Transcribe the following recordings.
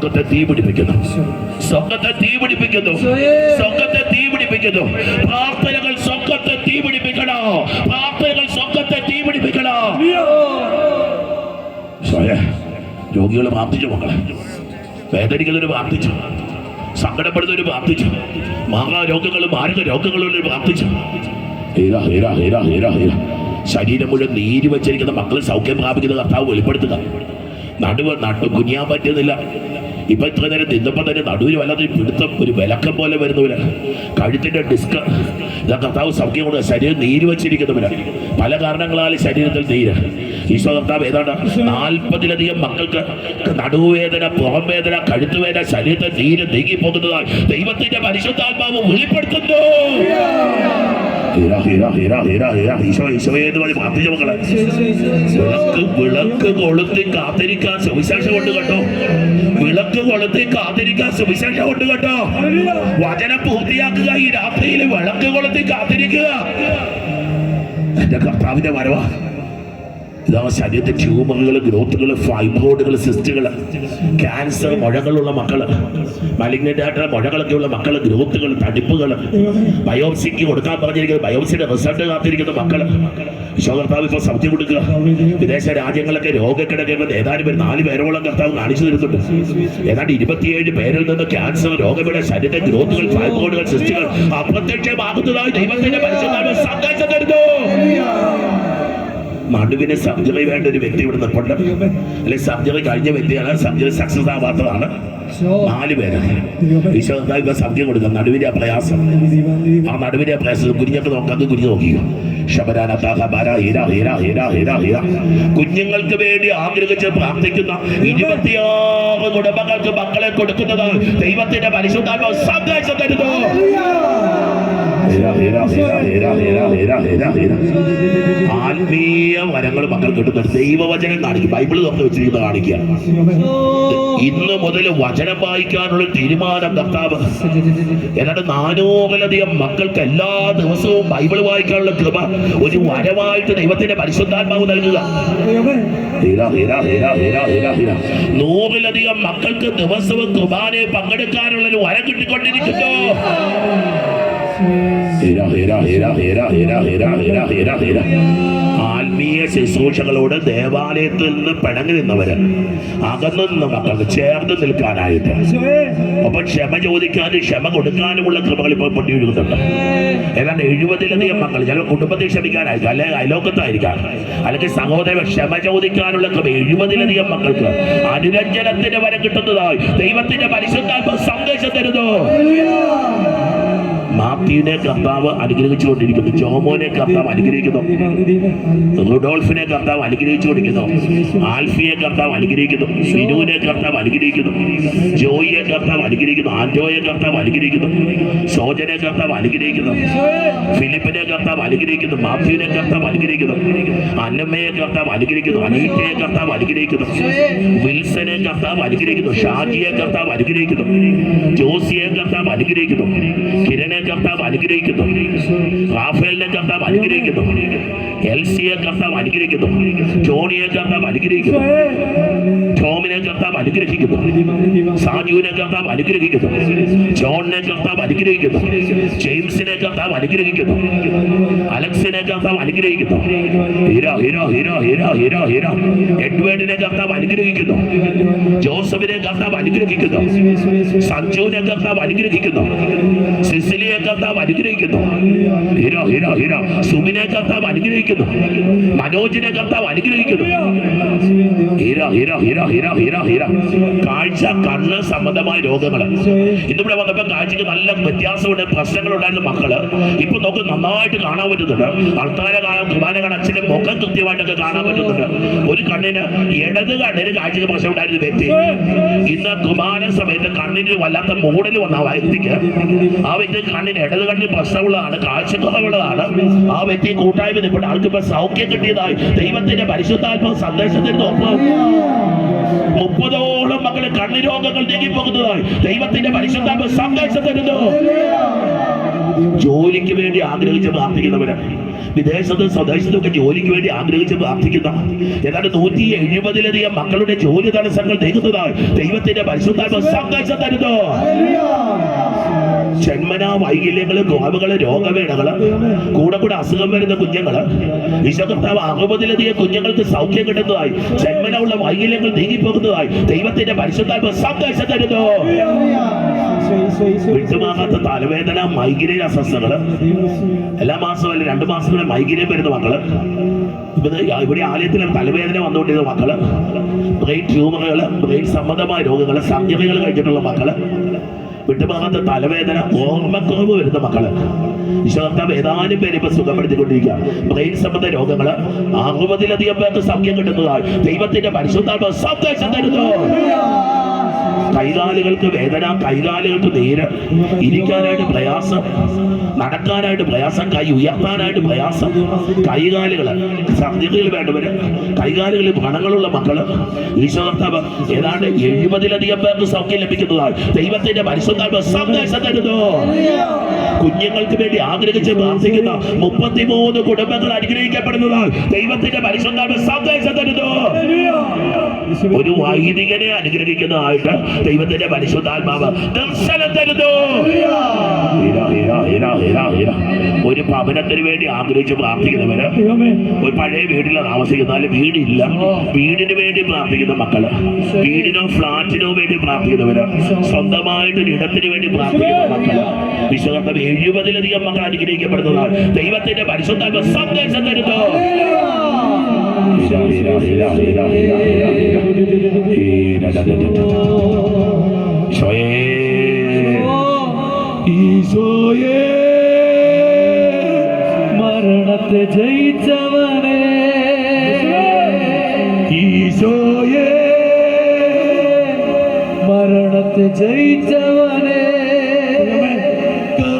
സ്വർഗത്തെ തീ പിടിപ്പിക്കുന്നു. സ്വർഗത്തെ തീ പിടിപ്പിക്കുന്നു. സ്വർഗത്തെ തീ പിടിപ്പിക്കുന്നു. പ്രാർത്ഥനകൾ സ്വർഗത്തെ തീ പിടിപ്പിക്കണോ? പ്രാർത്ഥനകൾ സ്വർഗത്തെ തീ പിടിപ്പിക്കണോ? രോഗികൾ പ്രാർത്ഥിച്ചു മക്കളെ. വേദനിക്കുന്നവർ പ്രാർത്ഥിച്ചു. സങ്കടപ്പെടുന്നവർ പ്രാർത്ഥിച്ചു. മാഹാരോഗങ്ങൾ മാരക രോഗങ്ങളുള്ളവർ പ്രാർത്ഥിച്ചു. ഹീര ഹീര ഹീര ഹീര ഹീര. ശരീരം മുഴുവൻ നീര് വെച്ചിരിക്കുന്ന മക്കൾ സൗഖ്യം പ്രാപിക്കുന്ന കർത്താവ് വെളിപ്പെടുത്തുക. നടുവ് നട്ടു കുനിയാൻ പറ്റുന്നില്ല. ഇപ്പൊ ഇത്ര നേരം നിന്നപ്പോ തന്നെ നടുവിൽ വല്ലാതെ പിടുത്തം ഒരു വിലക്കം പോലെ വരുന്നവര് കഴുത്തിന്റെ ഡിസ്ക് ഇതാ കർത്താവ് സൗഖ്യം കൊണ്ട് ശരീരം നീര് വച്ചിരിക്കുന്നവരാണ് പല കാരണങ്ങളാൽ ശരീരത്തിൽ നീര്. ഈശോ കർത്താവ് ഏതാണ്ട് നാൽപ്പതിലധികം മക്കൾക്ക് നടുവേദന പുറം വേദന കഴുത്തുവേദന ശരീരത്തിൽ നീര് നീങ്ങി പോകുന്നതായി ദൈവത്തിന്റെ പരിശുദ്ധാത്മാവ് വെളിപ്പെടുത്തുന്നു. വിളക്ക് വിളക്ക് കൊളുത്തി കാത്തിരിക്കാൻ സുവിശേഷം കൊണ്ട് കേട്ടോ. വിളക്ക് കൊളുത്തി കാത്തിരിക്കാൻ സുവിശേഷം കൊണ്ട് കേട്ടോ. വചനം പൂർത്തിയാക്കുക ഈ രാത്രിയിൽ വിളക്ക് കൊളുത്തി കാത്തിരിക്കുക. എന്റെ കർത്താവിന്റെ വരവാ. ഇതാ ശരീരത്തെ ട്യൂമറുകൾ ഗ്രോത്തുകൾ ഫൈബ്രോയിഡുകൾ സിസ്റ്റുകൾ ക്യാൻസർ മുഴകളുള്ള മക്കൾ മുഴകളൊക്കെ ഉള്ള മക്കൾ ഗ്രോത്തുകൾ തടിപ്പുകൾ ബയോപ്സിക്ക് കൊടുക്കാൻ പറഞ്ഞിരിക്കുന്നത് ബയോപ്സിയുടെ റിസൾട്ട് കാത്തിരിക്കുന്ന മക്കൾ. വിശ്വകർത്താവ് ഇപ്പൊ സൗഖ്യം കൊടുക്കുക. വിദേശ രാജ്യങ്ങളൊക്കെ രോഗക്കിടക്കുന്ന ഏതാനും പേര് നാല് പേരോളം കർത്താവ് കാണിച്ചു തരുന്നുണ്ട്. ഏതാണ്ട് ഇരുപത്തിയേഴ് പേരിൽ നിന്ന് ക്യാൻസർ രോഗങ്ങളുടെ ശരീരത്തെ ഗ്രോത്തുകൾ ഫൈബ്രോയിഡുകൾ സിസ്റ്റുകൾ അപ്രത്യക്ഷമാകുന്നതായി ദൈവത്തിന്റെ പരിശുദ്ധാത്മ സന്ദേശം തരുന്നു. നടുവിന് സർജറി വേണ്ട ഒരു വ്യക്തി ഇവിടെ നിൽപ്പുണ്ട് അല്ലെ സർജറി കഴിഞ്ഞ വ്യക്തിയാണ്. സർജറി സക്സസ് ആവാത്തതാണ് നാല് പേര് ഈശോ എന്താ സർജറി കൊടുക്കുക നടുവിന്റെ പ്രയാസം. ആ നടുവിന്റെ പ്രയാസം കുഞ്ഞൊക്കെ നോക്കാം കുഞ്ഞു നോക്കിയോ കുഞ്ഞുങ്ങൾക്ക് വേണ്ടി ആഗ്രഹിച്ച് പ്രാർത്ഥിക്കുന്ന ഇരുപത്തിയാറ് കുടുംബങ്ങൾക്ക് മക്കളെ കൊടുക്കുന്നത് ദൈവത്തിന്റെ പരിശുദ്ധാത്മാവ് സന്ദേശം തരുന്നു. ആത്മീയ വരങ്ങൾ മക്കൾ കിട്ടുന്നുണ്ട് ദൈവവചനം കാണിക്കും. ബൈബിൾ തുറന്ന് വെച്ചിരിക്കുന്ന കാണിക്കുക. ഇന്ന് മുതൽ വചനം വായിക്കാനുള്ള തീരുമാനം കർത്താവ്. എന്നിട്ട് നാനൂറിലധികം മക്കൾക്ക് എല്ലാ ദിവസവും ബൈബിൾ വായിക്കാനുള്ള കൃപ ഒരു വരമായിട്ട് ദൈവത്തിന്റെ പരിശുദ്ധാത്മാവ് നൽകുക. നൂറിലധികം മക്കൾക്ക് ദിവസവും കുർബാനയെ പങ്കെടുക്കാനുള്ള ഒരു വരം കിട്ടിക്കൊണ്ടിരിക്കുന്നു. ആത്മീയ ശുശ്രൂഷകളോട് ദേവാലയത്തിൽ നിന്ന് പിണങ്ങി നിന്നവര് അകന്നു നിന്ന മക്കൾക്ക് ചേർന്ന് നിൽക്കാനായിട്ട്. അപ്പൊ ക്ഷമ ചോദിക്കാനും ക്ഷമ കൊടുക്കാനുമുള്ള കൃപകൾ ഇപ്പോൾ പൊട്ടിയൊഴുകുന്നുണ്ട് ഏതാണ്ട് എഴുപതിലധികം മക്കൾ ചില കുടുംബത്തിൽ ക്ഷമിക്കാനായിരിക്കും അല്ലെ അയലോക്കത്തായിരിക്കാം. അല്ലെങ്കിൽ സഹോദര ക്ഷമ ചോദിക്കാനുള്ള കൃപ എഴുപതിലധികം മക്കൾക്ക് അനുരഞ്ജനത്തിന് വരെ കിട്ടുന്നതായി ദൈവത്തിന്റെ പരിശുദ്ധാത്മ സന്ദേശം തരുന്നു. മാത്യുവിനെ കർത്താവ് അനുഗ്രഹിച്ചുകൊണ്ടിരിക്കുന്നു ജോമോനെ കർത്താവ് അനുഗ്രഹിക്കുന്നു റുഡോൾഫിനെ കർത്താവ് അനുഗ്രഹിച്ചുകൊണ്ടിരിക്കുന്നു ആൽഫിയെ കർത്താവ് അനുഗ്രഹിക്കുന്നു സിനുവിനെ കർത്താവ് അനുഗ്രഹിക്കുന്നു ജോയിയെ കർത്താവ് അനുഗ്രഹിക്കുന്നു ആൻഡോയെ കർത്താവ് അനുഗ്രഹിക്കുന്നു സോജനെ കർത്താവ് അനുഗ്രഹിക്കുന്നു ഫിലിപ്പിനെ കർത്താവ് അനുഗ്രഹിക്കുന്നു മാത്യുവിനെ കർത്താവ് അനുഗ്രഹിക്കുന്നു അന്നമ്മയെ കർത്താവ് അനുഗ്രഹിക്കുന്നു അനീറ്റയെ കർത്താവ് അനുഗ്രഹിക്കുന്നു വിൽസനെ കർത്താവ് അനുഗ്രഹിക്കുന്നു ഷാജിയെ കർത്താവ് അനുഗ്രഹിക്കുന്നു ജോസിയെ കർത്താവ് അനുഗ്രഹിക്കുന്നു കിരണെ കർത്താവ് അനുഗ്രഹിക്കുന്നു. റാഫേലിനെ കർത്താവ് അനുഗ്രഹിക്കുന്നു. എൽസിയെ കർത്താവ് അനുഗ്രഹിക്കുന്നു ജോണിയെ കർത്താവ് അനുഗ്രഹിക്കുന്നു ടോമിനെ കർത്താവ് അനുഗ്രഹിക്കുന്നു സാജുവിനെ കർത്താവ് അനുഗ്രഹിക്കുന്നു ജോണിനെ കർത്താവ് അനുഗ്രഹിക്കുന്നു ജെയിംസിനെ കർത്താവ് അനുഗ്രഹിക്കുന്നു അലക്സിനെ കർത്താവ് അനുഗ്രഹിക്കുന്നു ഹീരോ ഹീരോ ഹീരോ ഹീരോ ഹീരോ ഹീരോ എഡ്വേർഡിനെ കർത്താവ് അനുഗ്രഹിക്കുന്നു ജോസഫിനെ കർത്താവ് അനുഗ്രഹിക്കുന്നു സഞ്ജുവിനെ കർത്താവ് അനുഗ്രഹിക്കുന്നു സിസിലിയെ കർത്താവ് അനുഗ്രഹിക്കുന്നു ഹീരോ ഹീരോ ഹീരോ സുമിനെ കർത്താവ് അനുഗ്രഹിക്കുന്നു മനോജിനെ കർത്താവ് അനുഗ്രഹിക്കുന്നു. കാഴ്ച കണ്ണ് സംബന്ധമായ രോഗങ്ങൾ ഇന്നിവിടെ വന്നപ്പോ കാഴ്ചക്ക് നല്ല വ്യത്യാസമുണ്ട് പ്രശ്നങ്ങളുണ്ടായിരുന്ന മക്കൾ. ഇപ്പൊ നമുക്ക് നന്നായിട്ട് കാണാൻ പറ്റുന്നുണ്ട്. ആൾക്കാരെ കാണാൻ കുമാരൻ കാണാൻ അച്ഛന്റെ മുഖം കൃത്യമായിട്ടൊക്കെ കാണാൻ പറ്റുന്നുണ്ട്. ഒരു കണ്ണിന് ഇടത് കണ്ണിന് കാഴ്ചക്ക് പ്രശ്നം ഉണ്ടായിരുന്ന വ്യക്തി. ഇന്ന് കുമാര സമയത്ത് കണ്ണിന് വല്ലാത്ത മൂടൽ വന്ന വ്യക്തിക്ക് ആ വ്യക്തി കണ്ണിന് ഇടത് കണ്ണിന് പ്രശ്നമുള്ളതാണ് കാഴ്ചക്കുറവുള്ളതാണ്. ആ വ്യക്തി കൂട്ടായ്മ നിൽപ്പുണ്ട്. ആൾക്ക് ഇപ്പൊ സൗഖ്യം കിട്ടിയതായി. ദൈവത്തിന്റെ പരിശുദ്ധാത്മ സന്ദേശത്തിൽ ഒപ്പം മുപ്പതോളം മക്കളെ കണ്ണു രോഗങ്ങൾ നീങ്ങിപ്പോകുന്നതായി ദൈവത്തിന്റെ പരിശുദ്ധാത്മ സന്ദേശം ജോലിക്ക് വേണ്ടി ആഗ്രഹിച്ച് പ്രാർത്ഥിക്കുന്നവരാണ് വിദേശത്തും സ്വദേശത്തും ഒക്കെ ജോലിക്ക് വേണ്ടി ആഗ്രഹിച്ച് പ്രാർത്ഥിക്കുന്ന ഏതാണ്ട് നൂറ്റി എഴുപതിലധികം മക്കളുടെ ജോലി തടസ്സങ്ങൾ നീങ്ങുന്നതായി ദൈവത്തിന്റെ പരിശുദ്ധാത്മ സന്ദേശം തരുന്നു. ജന്മനാ വൈകല്യങ്ങൾ കുറവുകൾ രോഗവേളകൾ കൂടെ കൂടെ അസുഖം വരുന്ന കുഞ്ഞുങ്ങൾ. വിശ്വകർത്താവ് അറുപതിലധികം കുഞ്ഞുങ്ങൾക്ക് സൗഖ്യം കിട്ടുന്നതായി ജന്മന ഉള്ള വൈകല്യങ്ങൾ നീങ്ങിപ്പോകുന്നതായി ദൈവത്തിന്റെ പരിശുദ്ധാത്മ സന്ദേശം തരുന്നു. വിട്ടുമാകാത്ത തലവേദന മൈഗ്രൈൻ അസ്വസ്ഥകൾ എല്ലാ മാസവും അല്ല രണ്ട് മാസങ്ങളിൽ മൈഗ്രൈൻ വരുന്ന മക്കൾ. ഇവിടെ ആലയത്തിൽ തലവേദന വന്നുകൊണ്ടിരുന്ന മക്കൾ. ബ്രെയിൻ ട്യൂമറുകൾ ബ്രെയിൻ സംബന്ധമായ രോഗങ്ങൾ സർജറികൾ കഴിഞ്ഞിട്ടുള്ള മക്കൾ. വിട്ടുമാകാത്ത തലവേദന ഓർമ്മക്കുറവ് വരുന്ന മക്കൾ. ഈശ്വർത്താവ് ഏതാനും പേര് ഇപ്പൊ സുഖപ്പെടുത്തിക്കൊണ്ടിരിക്കുക ബ്രെയിൻ സംബന്ധ രോഗങ്ങൾ അറുപതിലധികം പേർക്ക് സൗഖ്യം കിട്ടുന്നതാണ് ദൈവത്തിന്റെ പരിശുദ്ധാത്മ സന്ദേശം തരുന്നു. കൈകാലുകൾക്ക് വേദന കൈകാലുകൾക്ക് നേര് ഇരിക്കാനായിട്ട് പ്രയാസം നടക്കാനായിട്ട് പ്രയാസം കൈ ഉയർത്താനായിട്ട് പ്രയാസം. കൈകാലുകൾ സന്ധികൾ വേണ്ടവര് കൈകാലുകളിൽ പണങ്ങളുള്ള മക്കൾ. ഈശ്വരത്താവ് ഏതാണ്ട് എഴുപതിലധികം പേർക്ക് സൗഖ്യം ലഭിക്കുന്നതാണ്. ദൈവത്തിന്റെ പരിശുദ്ധാത്മ സന്ദേശം തരുന്നു. കുഞ്ഞുങ്ങൾക്ക് വേണ്ടി ആഗ്രഹിച്ച് പ്രാർത്ഥിക്കുന്ന മുപ്പത്തിമൂന്ന് കുടുംബങ്ങൾ അനുഗ്രഹിക്കപ്പെടുന്നതാണ്. ദൈവത്തിന്റെ പരിശുദ്ധാത്മ സന്ദേശം തരുന്നു. ഒരു വൈദികനെ അനുഗ്രഹിക്കുന്നതായിട്ട് ദൈവത്തിന്റെ പരിശുദ്ധാത്മാവ് ദർശനം തരുന്നു. ഒരു ഭവനത്തിന് വേണ്ടി ആഗ്രഹിച്ച് പ്രാർത്ഥിക്കുന്നവര് ഒരു പഴയ വീട്ടിൽ താമസിക്കുന്നാൽ വീടില്ല വീടിന് വേണ്ടി പ്രാർത്ഥിക്കുന്ന മക്കൾ വീടിനോ ഫ്ലാറ്റിനോ വേണ്ടി പ്രാർത്ഥിക്കുന്നവര് സ്വന്തമായിട്ട് ഇടത്തിന് വേണ്ടി പ്രാർത്ഥിക്കുന്ന മക്കൾ വിശ്വകർത്തം എഴുപതിലധികം മക്കൾ അനുഗ്രഹിക്കപ്പെടുന്നതാണ് ദൈവത്തിന്റെ പരിശുദ്ധാത്മ സന്ദേശം തരുന്നു ഹീര, മരണത്തെ ജയിച്ചവനെ. ഈശോയെ മരണത്തെ ജയിച്ചവനെ.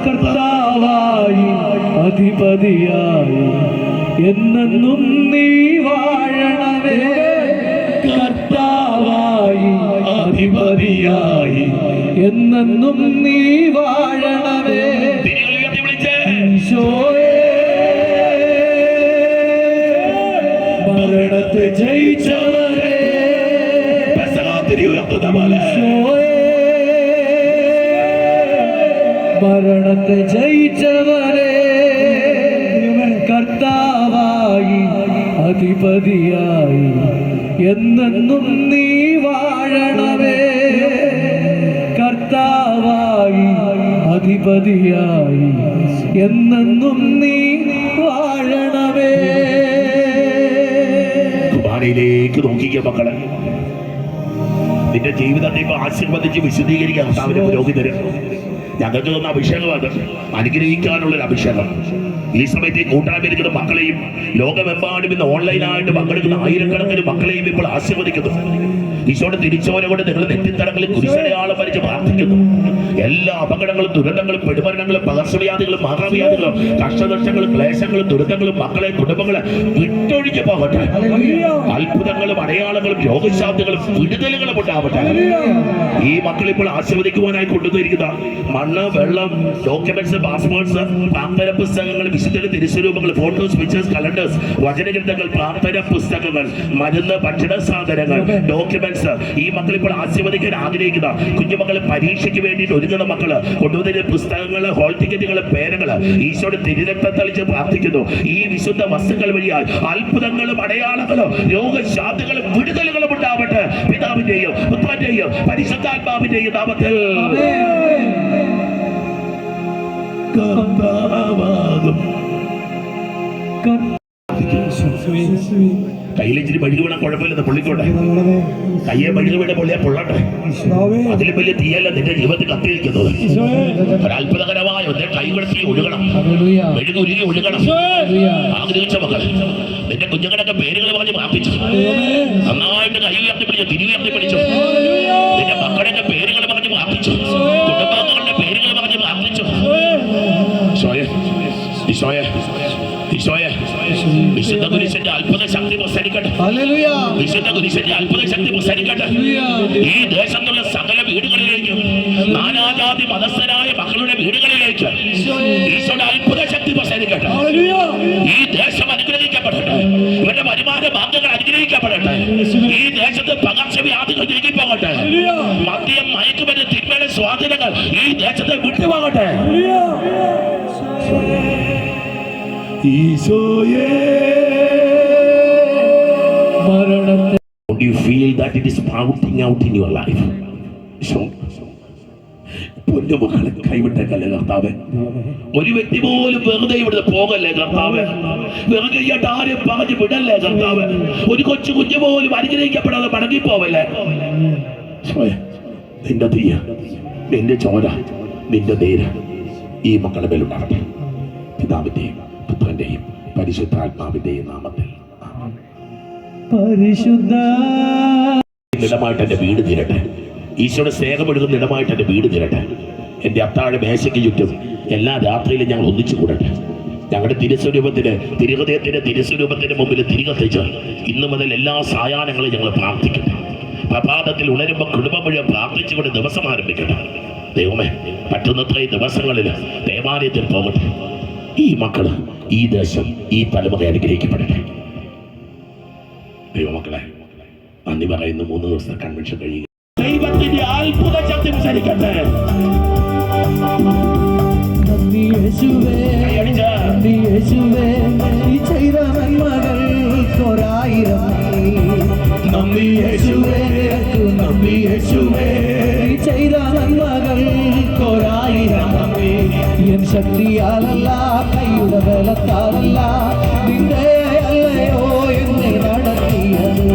കർത്താവായി അധിപതിയായി എന്നെന്നും നീ വാഴണമേ. കർത്താവായി അധിപതിയായി എന്നെന്നും നീ വാഴണമേ. ജയിച്ചവരെ. ഉയർത്തുന്ന പോലെ മരണത്തെ ജയിച്ചവരെ. കർത്താവായി അധിപതിയായി. എന്നെന്നും നീ വാഴണമേ. കർത്താവായി അധിപതിയായി. എന്നെന്നും നീ വാഴണമേ. കുമാരയിലേക്ക് നോക്കിക്കുക മക്കളെ. നിന്റെ ജീവിതത്തെ ഇപ്പൊ ആശീർവദിച്ച് വിശദീകരിക്കാൻ കർത്താവിന്റെ പുരോഹിതര്. ഞങ്ങൾക്ക് തന്ന അഭിഷേകം അത് അനുഗ്രഹിക്കാനുള്ള ഒരു അഭിഷേകം. ഈ സമയത്ത് ഈ കൂട്ടായ്മയിരിക്കുന്ന മക്കളെയും ലോകമെമ്പാടും ഇന്ന് ഓൺലൈനായിട്ട് പങ്കെടുക്കുന്ന ആയിരക്കണക്കിന് മക്കളെയും ഇപ്പോൾ ആശീർവദിക്കുന്നു. ഈശോയുടെ തിരിച്ചോലെ കൊണ്ട് നിങ്ങൾ നെറ്റിത്തടങ്ങളിൽ കുരിശടയാളം വരച്ച് പ്രാർത്ഥിക്കുന്നു. എല്ലാ അപകടങ്ങളും ദുരന്തങ്ങളും പെടുമരണങ്ങളും പകർച്ചവ്യാധികളും മാറാവ്യാധികളും കഷ്ടനഷ്ടങ്ങളും ക്ലേശങ്ങളും ദുരന്തങ്ങളും മക്കളെ കുടുംബങ്ങളെ വിട്ടൊഴിഞ്ഞു പോകട്ടെ അത്ഭുതങ്ങളും അടയാളങ്ങളും രോഗശാന്തികളും വിടുതലുകളും ഉണ്ടാവട്ടെ. ഈ മക്കൾ ഇപ്പോൾ ആശീർവദിക്കുവാനായി കൊണ്ടുവന്നിരിക്കുന്ന മണ്ണ് വെള്ളം ഡോക്യുമെന്റ്സ് പാസ്പോർട്ട്സ് പ്രാർത്ഥന പുസ്തകങ്ങൾ വിശുദ്ധ തിരുസ്വരൂപങ്ങൾ ഫോട്ടോസ് പിക്ചേഴ്സ് കലണ്ടേഴ്സ് വചനഗ്രന്ഥങ്ങൾ പ്രാർത്ഥന പുസ്തകങ്ങൾ മരുന്ന് ഭക്ഷണ സാധനങ്ങൾ ഡോക്യുമെന്റ്സ് ഈ മക്കൾ ഇപ്പോൾ ആശീർവദിക്കാൻ ആഗ്രഹിക്കുന്ന കുഞ്ഞുമക്കൾ പരീക്ഷയ്ക്ക് വേണ്ടിയിട്ട് ഒരുങ്ങുന്ന മക്കൾ കൊണ്ടുവന്ന പുസ്തകങ്ങൾ ഹോൾ ടിക്കറ്റുകൾ പേരങ്ങൾ ഈശോയുടെ തിരുരക്തം തളിച്ച് പ്രാർത്ഥിക്കുന്നു. ഈ വിശുദ്ധ വസ്തുക്കൾ വഴിയായി അത്ഭുതങ്ങളും അടയാളങ്ങളും രോഗശാന്തികളും വിടുതലുകളും ഉണ്ടാവട്ടെ. പിതാവിന്റെയും പുത്രന്റെയും പരിശുദ്ധാത്മാവിന്റെയും നാമത്തിൽ. കർത്താവാകും. കയ്യിലിച്ചിരി പഴുകി വീണാൽ കുഴപ്പമില്ലെന്ന് പൊള്ളിക്കോട്ടെ. കയ്യെ പഴുകി വീണ പൊള്ളിയാ പൊള്ളട്ടെ. അതിലും വലിയ തീയല്ല നിന്റെ ജീവിതത്തിൽ കത്തിയിരിക്കുന്നത്. ഒരത്ഭുതകരമായ ഒന്നേ കൈ കൊടുത്തി ഒഴുകണം. മെഴുകി ഉരുകി ഒഴുകണം. ആഗ്രഹിച്ച മക്കൾ നിന്റെ കുഞ്ഞുങ്ങളൊക്കെ പേരുകൾ പറഞ്ഞ് പ്രാപിച്ചു നന്നായിട്ട് കൈ ഉയർത്തി പിടിച്ചു തിരി ഉയർത്തി പിടിച്ചു. ഈശോയെ ഈശോയെ വിശുദ്ധ കുരിശന്റെ അത്ഭുത ശക്തി പ്രസരിക്കട്ടെ. ഹല്ലേലൂയ. വിശുദ്ധ യേശുവിന്റെ കുരിശന്റെ അത്ഭുത ശക്തി പ്രസരിക്കട്ടെ. ഈ ദേശത്തുള്ള സകല വീടുകളിലേക്കും നാനാജാതി മതസ്ഥരായ മക്കളുടെ വീടുകളിലേക്ക് ഈശോയുടെ അത്ഭുത ശക്തി പ്രസരിക്കട്ടെ. ഈ ദേശം അനുഗ്രഹിക്കപ്പെടട്ടെ. ഇവരുടെ വരുമാന മാർഗങ്ങൾ അനുഗ്രഹിക്കപ്പെടട്ടെ. ഈ ദേശത്ത് പകർച്ചവ്യാധികൾ നീങ്ങിപ്പോകട്ടെ മദ്യം മയക്കുമരുന്ന് തിന്മയുടെ സ്വാധീനങ്ങൾ ഈ ദേശത്തെ വിട്ടുപോകട്ടെ. ഈശോയേ. മരണത്തെ Don't you feel that it is pouting out in your life? So, പൊന്നുമക്കളെ കൈവിട്ടേക്കല്ലേ കർത്താവേ. ഒരു വ്യക്തി പോലും വെറുതെ ഇവിടുന്ന് പോകല്ലേ കർത്താവ്? വെറുതെ ആരും പറഞ്ഞു വിടല്ലേ കർത്താവ്? ഒരു കൊച്ചു കുഞ്ഞു പോലും അനുഗ്രഹിക്കപ്പെടാതെ മടങ്ങിപ്പോവല്ലേ? നിന്റെ തീയ നിന്റെ ചോര നിന്റെ നേര് ഈ മക്കളുടെ മേലുണ്ടാവട്ടെ പിതാവിന്റെയും പുത്രന്റെയും പരിശുദ്ധാത്മാവിന്റെയും നാമത്തിൽ. പരിശുദ്ധ ഇടമായിട്ട് വീട് തീരട്ടെ. ഈശോയുടെ സ്നേഹമെടുക്കുന്ന ഇടമായിട്ട് എന്റെ വീട് തീരട്ടെ. എന്റെ അത്താഴ മേശയ്ക്ക് ചുറ്റും എല്ലാ രാത്രിയിലും ഞങ്ങൾ ഒന്നിച്ചു കൂടട്ടെ. ഞങ്ങളുടെ തിരുസ്വരൂപത്തിന് തിരുഹൃദയത്തിന്റെ തിരുസ്വരൂപത്തിന്റെ മുമ്പിൽ തിരികെത്തിച്ച് ഇന്നു മുതൽ എല്ലാ സായാഹ്നങ്ങളും ഞങ്ങൾ പ്രാർത്ഥിക്കട്ടെ. പ്രഭാതത്തിൽ ഉണരുമ്പോൾ കുടുംബം മുഴുവൻ പ്രാർത്ഥിച്ചുകൊണ്ട് ദിവസം ആരംഭിക്കട്ടെ. ദൈവമേ പറ്റുന്നത്രയും ദിവസങ്ങളിൽ ദേവാലയത്തിൽ പോകട്ടെ. ഈ മക്കൾ ഈ ദേശം ഈ തലമുറ അനുഗ്രഹിക്കപ്പെടട്ടെ. ദൈവമക്കളെ നന്ദി പറയുന്ന. മൂന്ന് ദിവസത്തെ കൺവെൻഷൻ കഴിയുക ദൈവത്തിന്റെ അത്ഭുത ശക്തി പ്രസരിക്കട്ടെ നന്ദി യേശുവേ. നന്ദി യേശുവേ. ശക്തിയാലല്ല കൈയുടെ ബലത്താലല്ല നിന്റെ അല്ലയോ എന്നെ നടത്തിയത്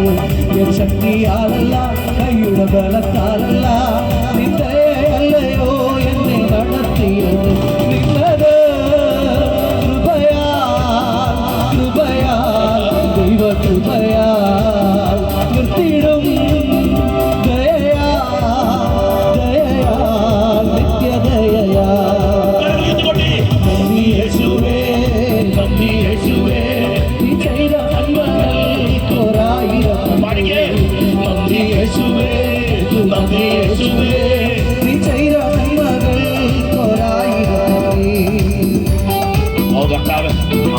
എൻ ശക്തിയാലല്ല കൈയുടെ ബലത്താലല്ല നിന്റെ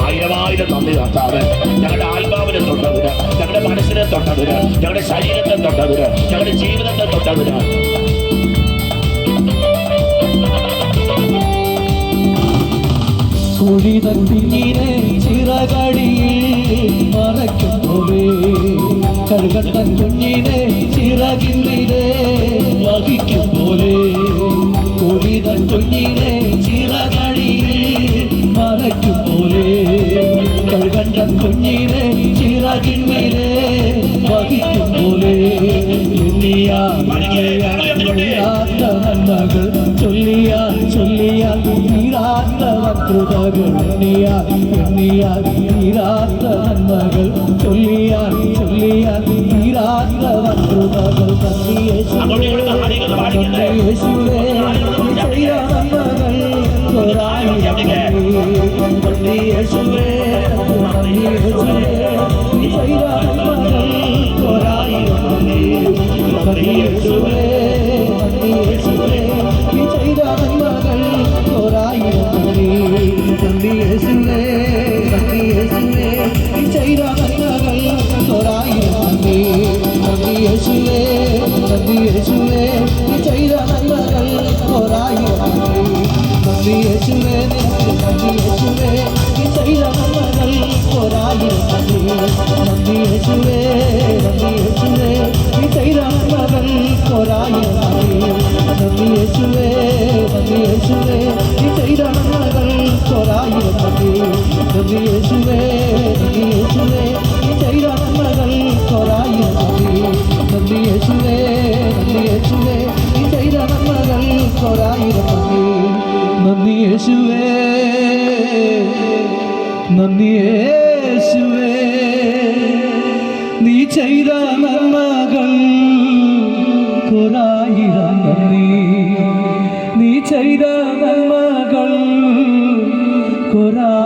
ആയിരമായിരം നന്ദി കർത്താവ്. ഞങ്ങളുടെ ആത്മാവിനെ തൊട്ടതിന് ഞങ്ങളുടെ മനസ്സിനെ തൊട്ടതിന് ഞങ്ങളുടെ ശരീരത്തെ തൊട്ടതിന് ഞങ്ങളുടെ ജീവിതത്തെ തൊട്ടതിന് കഴുകട്ടൻ കുഞ്ഞിനെ ചിറകിന്നിലെ വഹിക്കും പോലെ കുഴിതൻ കുഞ്ഞിനെ ചിറകടിയിൽ എണ്ണിയാൽ എണ്ണിയാൽ തീരാത്ത നന്മകൾ. ചൊല്ലിയാൽ ചൊല്ലിയാൽ തീരാത്ത വക്തൃതകൾ അങ്ങോട്ടും യേശുവേ നീ ചെയ്ത നന്മകൾ ഒരായിരം നന്ദി യേശുവേ നന്ദി യേശുവേ നീ ചെയ്ത നന്മകൾ ഒരായിരം നന്ദി യേശുവേ നന്ദി യേശുവേ നീ ചെയ്ത നന്മകൾ ഒരായിരം നന്ദി യേശുവേ നന്ദി നന്ദി യേശുവേ നന്ദി യേശുവേ നന്ദിയോടായിരം നന്ദി നന്ദി യേശുവേ. നന്ദി യേശുവേ. നീ ചെയ്ത നന്മകൾ ഒരായിരം നന്ദി. നീ ചെയ്ത നന്മകൾ ഒരാ